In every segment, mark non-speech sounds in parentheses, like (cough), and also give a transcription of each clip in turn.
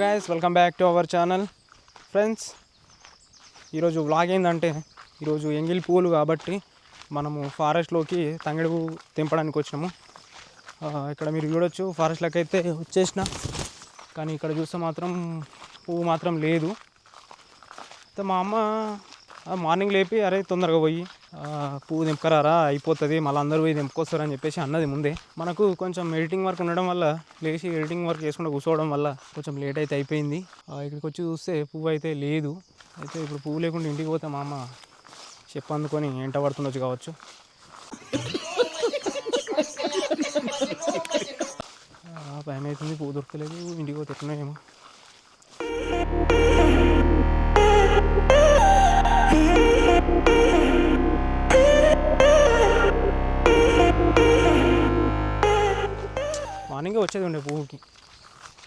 Guys welcome back to our channel friends ఈరోజు vlog ఏంటంటే ఈరోజు ఎంగిల్ పూలు కాబట్టి మనము ఫారెస్ట్లోకి తంగడి పువ్వు తెంపడానికి వచ్చినాము. ఇక్కడ మీరు చూడొచ్చు ఫారెస్ట్లోకి అయితే వచ్చేసిన. కానీ ఇక్కడ చూస్తే మాత్రం పువ్వు మాత్రం లేదు. అయితే మా అమ్మ మార్నింగ్ లేపి అరే తొందరగా పోయి పువ్వు తెంపకరారా అయిపోతుంది మళ్ళీ అందరూ పోయి తెంపుకొస్తారని చెప్పేసి అన్నది ముందే. మనకు కొంచెం ఎడిటింగ్ వర్క్ ఉండడం వల్ల లేచి ఎడిటింగ్ వర్క్ చేసుకుంటూ కూర్చోవడం వల్ల కొంచెం లేట్ అయితే అయిపోయింది. ఇక్కడికి వచ్చి చూస్తే పువ్వు అయితే లేదు. అయితే ఇప్పుడు పువ్వు లేకుండా ఇంటికి పోతే మా అమ్మ చెప్పందుకొని ఎంట పడుతుండొచ్చు కావచ్చు. భయం అవుతుంది పువ్వు దొరకలేదు ఇంటికి పోతే ఎట్లున్నాయేమో మార్నింగే వచ్చేది ఉండే పువ్వుకి.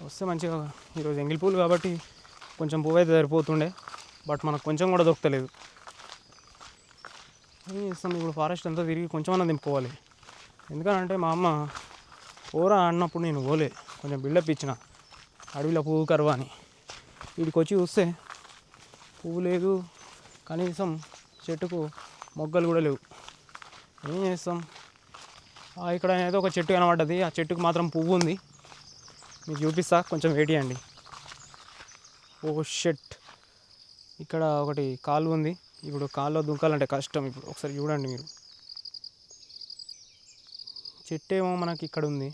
వస్తే మంచిగా ఈరోజు ఎంగిల్ పూలు కాబట్టి కొంచెం పువ్వు అయితే సరిపోతుండే. బట్ మనకు కొంచెం కూడా దొరకలేదు ఏం చేస్తాం? ఇప్పుడు ఫారెస్ట్ అంతా తిరిగి కొంచెం అన్న దింపుకోవాలి ఎందుకనంటే మా అమ్మ ఓరా అన్నప్పుడు నేను పోలే. కొంచెం బిల్డప్ ఇచ్చిన. అడవిలో పువ్వు కరువా అని. వీడికి వచ్చి చూస్తే పువ్వు లేదు. కనీసం చెట్టుకు మొగ్గలు కూడా లేవు. ఏం చేస్తాం? ఇక్కడ ఏదో ఒక చెట్టు కనబడ్డది. ఆ చెట్టుకు మాత్రం పువ్వు ఉంది. మీకు చూపిస్తా. కొంచెం వెయిట్ చేయండి. ఓ షెట్. ఇక్కడ ఒకటి కాలు ఉంది. ఇప్పుడు కాల్లో దుంకాలంటే కష్టం. ఇప్పుడు ఒకసారి చూడండి మీరు. చెట్టు ఏమో మనకి ఇక్కడ ఉంది.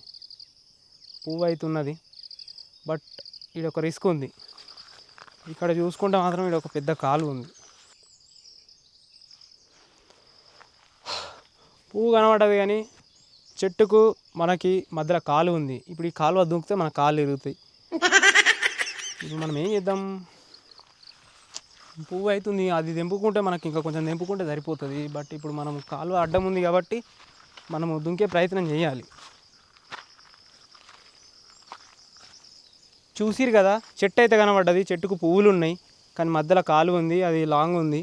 పువ్వు అయితే ఉన్నది. బట్ ఇది ఒక రిస్క్ ఉంది. ఇక్కడ చూసుకుంటే మాత్రం ఇది ఒక పెద్ద కాలు ఉంది. పువ్వు కనబడ్డది కానీ చెట్టుకు మనకి మధ్యలో కాలు ఉంది. ఇప్పుడు ఈ కాలువ దూకితే మన కాళ్ళు ఇరుగుతాయి. ఇప్పుడు మనం ఏం చేద్దాం? పువ్వు అవుతుంది అది తెంపుకుంటే మనకి ఇంకా కొంచెం తెంపుకుంటే సరిపోతుంది. బట్ ఇప్పుడు మనం కాలువ అడ్డం ఉంది కాబట్టి మనము దుంకే ప్రయత్నం చేయాలి. చూసిరు కదా చెట్టు అయితే కనబడ్డది. చెట్టుకు పువ్వులు ఉన్నాయి. కానీ మధ్యలో కాలు ఉంది అది లాంగ్ ఉంది.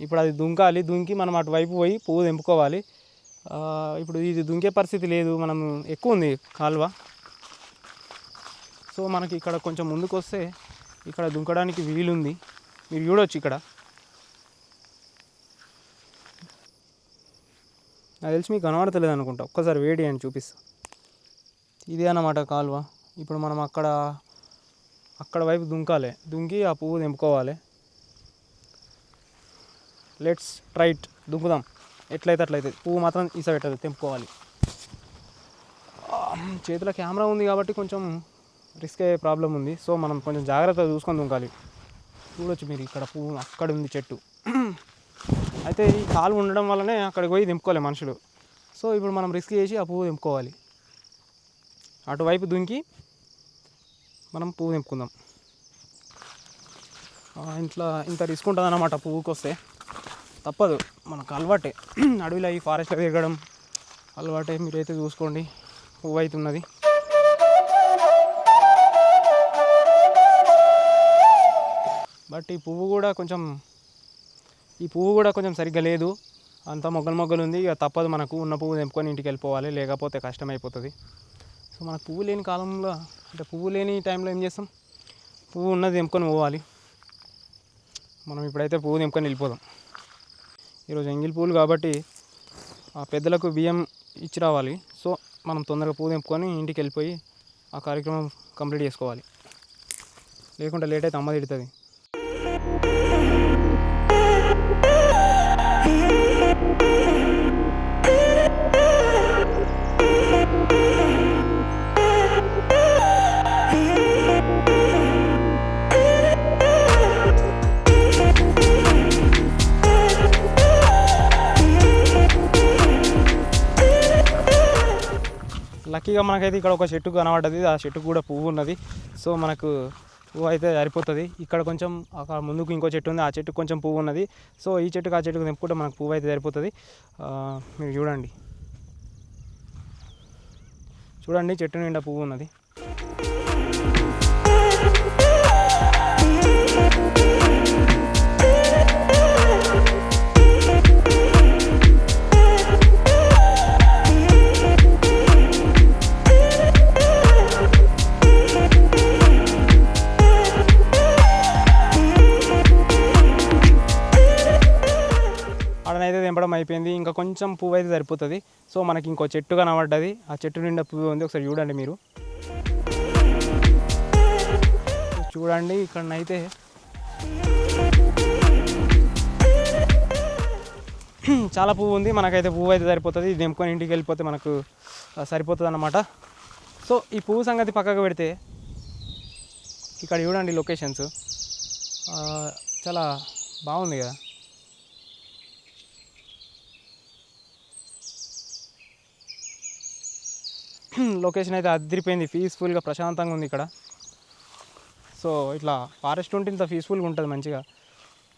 ఇప్పుడు అది దుంకాలి. దుంకి మనం అటువైపు పోయి పువ్వు తెంపుకోవాలి. ఇప్పుడు ఇది దుంకే పరిస్థితి లేదు మనం ఎక్కువ ఉంది కాలువ. సో మనకి ఇక్కడ కొంచెం ముందుకు వస్తే ఇక్కడ దుంకడానికి వీలుంది. మీరు చూడవచ్చు ఇక్కడ. నాకు తెలిసి మీకు కనబడతలేదు అనుకుంటా. ఒక్కసారి వేడి అని చూపిస్తా. ఇదే అన్నమాట కాలువ. ఇప్పుడు మనం అక్కడ అక్కడ వైపు దుంకాలి. దుంకి ఆ పువ్వు తెంపుకోవాలి. Let's trait దుంకుదాం. ఎట్లయితే అట్లయితే పువ్వు మాత్రం ఈస పెట్టదు తెంపుకోవాలి. చేతిలో కెమెరా ఉంది కాబట్టి కొంచెం రిస్క్ అయ్యే ప్రాబ్లం ఉంది. సో మనం కొంచెం జాగ్రత్తగా చూసుకొని దుంకాలి. చూడొచ్చు మీరు ఇక్కడ పువ్వు అక్కడ ఉంది చెట్టు. (clears throat) అయితే ఈ కాలు ఉండడం వల్లనే అక్కడికి పోయి దింపుకోవాలి మనుషులు. సో ఇప్పుడు మనం రిస్క్ చేసి ఆ పువ్వు దింపుకోవాలి అటువైపు దుంకి మనం పువ్వు దింపుకుందాం ఇంట్లో ఇంత రిస్క్ ఉంటుంది అన్నమాట పువ్వుకి వస్తే తప్పదు. మనకు అలవాటే. అడవిలో ఈ ఫారెస్ట్లో తిరగడం అలవాటే. మీరైతే చూసుకోండి. పువ్వు అవుతున్నది బట్ ఈ పువ్వు కూడా కొంచెం ఈ పువ్వు కూడా కొంచెం సరిగ్గా లేదు. అంతా మొగ్గలు మొగ్గలు ఉంది. ఇక తప్పదు మనకు. ఉన్న పువ్వు తెంపుకొని ఇంటికి వెళ్ళిపోవాలి. లేకపోతే కష్టమైపోతుంది. సో మనకు పువ్వు లేని కాలంలో అంటే పువ్వు లేని టైంలో ఏం చేస్తాం? పువ్వు ఉన్నది తెంపుకొని పోవాలి. మనం ఇప్పుడైతే పువ్వు తెంపుకొని వెళ్ళిపోదాం. ఈరోజు ఎంగిల్ పూలు కాబట్టి ఆ పెద్దలకు బియ్యం ఇచ్చి రావాలి. సో మనం తొందరగా పూ తెంపుకొని ఇంటికి వెళ్ళిపోయి ఆ కార్యక్రమం కంప్లీట్ చేసుకోవాలి. లేకుంటే లేట్ అయితే అమ్మ తిడుతుంది. లక్కీగా మనకైతే ఇక్కడ ఒక చెట్టు కనబడ్డది. ఆ చెట్టు కూడా పువ్వు ఉన్నది. సో మనకు పువ్వు అయితే సరిపోతుంది. ఇక్కడ కొంచెం అక్కడ ముందుకు ఇంకో చెట్టు ఉంది. ఆ చెట్టుకు కొంచెం పువ్వు ఉన్నది. సో ఈ చెట్టుకు ఆ చెట్టుకు తెంపుకుంటే మనకు పువ్వు అయితే సరిపోతుంది. మీరు చూడండి. చూడండి చెట్టు నిండా పువ్వు ఉన్నది. అయిపోయింది. ఇంకా కొంచెం పువ్వు అయితే సరిపోతుంది. సో మనకి ఇంకో చెట్టు కనబడ్డది. ఆ చెట్టు నిండా పువ్వు ఉంది. ఒకసారి చూడండి మీరు. చూడండి ఇక్కడనైతే. చాలా పువ్వు ఉంది. మనకైతే పువ్వు అయితే సరిపోతుంది. ఇది నింపుకొని ఇంటికి వెళ్ళిపోతే మనకు సరిపోతుంది అన్నమాట సో ఈ పువ్వు సంగతి పక్కకు పెడితే ఇక్కడ చూడండి లొకేషన్స్. చాలా బాగుంది కదా. లొకేషన్ అయితే అదిరిపోయింది. పీస్ఫుల్గా ప్రశాంతంగా ఉంది ఇక్కడ. సో ఇట్లా ఫారెస్ట్ ఉంటే ఇంత పీస్ఫుల్గా ఉంటుంది మంచిగా.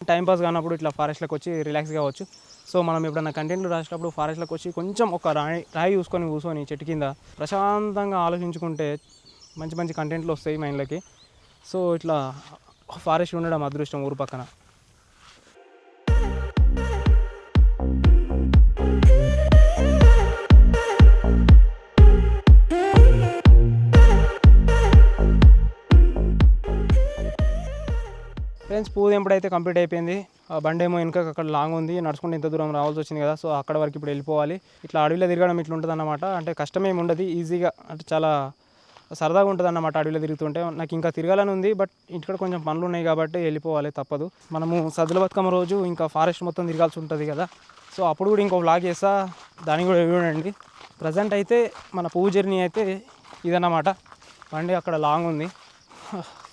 టైంపాస్ కానప్పుడు ఇట్లా ఫారెస్ట్లోకి వచ్చి రిలాక్స్ కావచ్చు సో మనం ఎప్పుడన్నా కంటెంట్లు రాసేటప్పుడు ఫారెస్ట్లోకి వచ్చి కొంచెం ఒక రాయి రాయి చూసుకొని కూర్చొని చెట్టు కింద ప్రశాంతంగా ఆలోచించుకుంటే మంచి మంచి కంటెంట్లు వస్తాయి మైండ్లోకి సో ఇట్లా ఫారెస్ట్ ఉండడం అదృష్టం ఊరు పక్కన. ఫ్రెండ్స్ పూజ ఎప్పుడైతే కంప్లీట్ అయిపోయింది బండేమో బండి ఏమో వెనక అక్కడ లాంగ్ ఉంది నడుచుకుంటే ఇంత దూరం రావాల్సి వచ్చింది కదా సో అక్కడ వరకు ఇప్పుడు వెళ్ళిపోవాలి. ఇట్లా అడవిలో తిరగడం ఇట్లా ఉంటుంది అన్నమాట అంటే కష్టమేమి ఉండదు ఈజీగా అంటే చాలా సరదాగా ఉంటుంది అన్నమాట అడవిలో తిరుగుతుంటే. నాకు ఇంకా తిరగాలని ఉంది బట్ ఇంటికాడ కొంచెం పనులు ఉన్నాయి కాబట్టి వెళ్ళిపోవాలి తప్పదు. మనము సద్దుల బతుకమ్మ రోజు ఇంకా ఫారెస్ట్ మొత్తం తిరగాల్సి ఉంటుంది కదా. సో అప్పుడు కూడా ఇంకో వ్లాగ్ చేస్తా దాన్ని కూడా చూడండి. ప్రజెంట్ అయితే మన పువ్వు జర్నీ అయితే ఇదన్నమాట. బండి అక్కడ లాంగ్ ఉంది.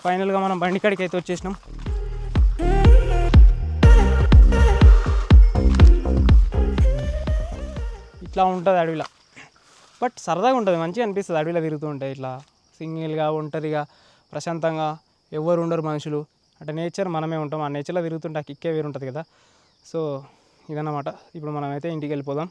ఫైనల్గా మనం బండి కాడికి అయితే వచ్చేసినాం. ఇట్లా ఉంటుంది అడవిలో. బట్ సరదాగా ఉంటుంది మంచిగా అనిపిస్తుంది అడవిలో తిరుగుతూ ఉంటే ఇట్లా. సింగిల్గా ఒంటరిగా ప్రశాంతంగా. ఎవరు ఉండరు మనుషులు. అంటే నేచర్ మనమే ఉంటాం. ఆ నేచర్లో తిరుగుతుంటే ఆ కిక్కే వేరు ఉంటుంది కదా. సో ఇదన్నమాట. ఇప్పుడు మనమైతే ఇంటికి వెళ్ళిపోదాం.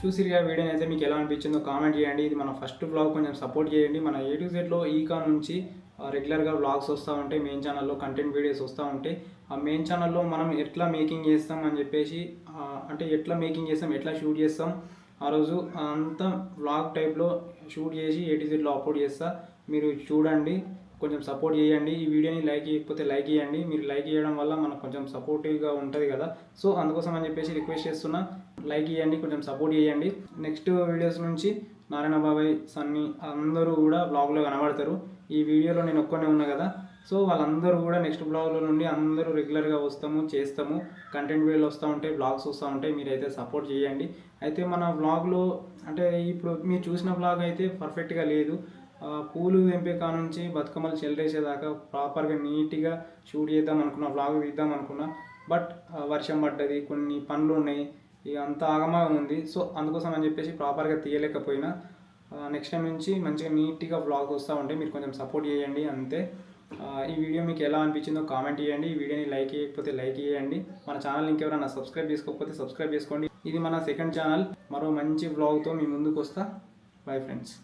చూసిరిగా వీడియో అయితే మీకు ఎలా అనిపించిందో కామెంట్ చేయండి. ఇది మన ఫస్ట్ బ్లాగ్ కొంచెం సపోర్ట్ చేయండి. మన ఏ టు జెడ్లో ఈకా నుంచి రెగ్యులర్గా బ్లాగ్స్ వస్తూ ఉంటాయి. మెయిన్ ఛానల్లో కంటెంట్ వీడియోస్ వస్తూ ఉంటాయి. ఆ మెయిన్ ఛానల్లో మనం ఎట్లా మేకింగ్ చేస్తాం అని చెప్పేసి అంటే ఎట్లా మేకింగ్ చేస్తాం ఎట్లా షూట్ చేస్తాం ఆ రోజు అంతా బ్లాగ్ టైప్లో షూట్ చేసి ఏ టు జెడ్లో అప్లోడ్ చేస్తా. మీరు చూడండి కొంచెం సపోర్ట్ చేయండి. ఈ వీడియోని లైక్ చేయకపోతే లైక్ చేయండి. మీరు లైక్ చేయడం వల్ల మనకు కొంచెం సపోర్టివ్గా ఉంటుంది కదా. సో అందుకోసం అని చెప్పేసి రిక్వెస్ట్ చేస్తున్నా. లైక్ చేయండి కొంచెం సపోర్ట్ చేయండి. నెక్స్ట్ వీడియోస్ నుంచి నారాయణ బాబాయ్ సన్నీ అందరూ కూడా బ్లాగ్లో కనబడతారు. ఈ వీడియోలో నేను ఒక్కనే ఉన్నా కదా. సో వాళ్ళందరూ కూడా నెక్స్ట్ బ్లాగ్లో నుండి అందరూ రెగ్యులర్గా వస్తాము చేస్తాము. కంటెంట్ వీడియోలు వస్తూ ఉంటాయి బ్లాగ్స్ వస్తూ ఉంటాయి మీరైతే సపోర్ట్ చేయండి. అయితే మన బ్లాగ్లో అంటే ఇప్పుడు మీరు చూసిన బ్లాగ్ అయితే పర్ఫెక్ట్గా లేదు. పూలు తెంపే నుంచి బతుకమ్మలు చెల్లరేసేదాకా ప్రాపర్గా నీట్గా షూట్ చేద్దాం అనుకున్నా బ్లాగ్ తీద్దాం అనుకున్నా. బట్ వర్షం పడ్డది కొన్ని పనులు ఉన్నాయి. ఇక అంత ఆగమాగం ఉంది. సో అందుకోసం అని చెప్పేసి ప్రాపర్గా తీయలేకపోయినా నెక్స్ట్ టైం నుంచి మంచిగా నీట్గా వ్లాగ్ వస్తూ ఉంటే మీరు కొంచెం సపోర్ట్ చేయండి అంతే. ఈ వీడియో మీకు ఎలా అనిపించిందో కామెంట్ చేయండి. ఈ వీడియోని లైక్ చేయకపోతే లైక్ చేయండి. మన ఛానల్ ఇంకెవరైనా సబ్స్క్రైబ్ చేసుకోకపోతే సబ్స్క్రైబ్ చేసుకోండి. ఇది మన సెకండ్ ఛానల్ మరో మంచి వ్లాగ్తో మీ ముందుకు వస్తా. Bye friends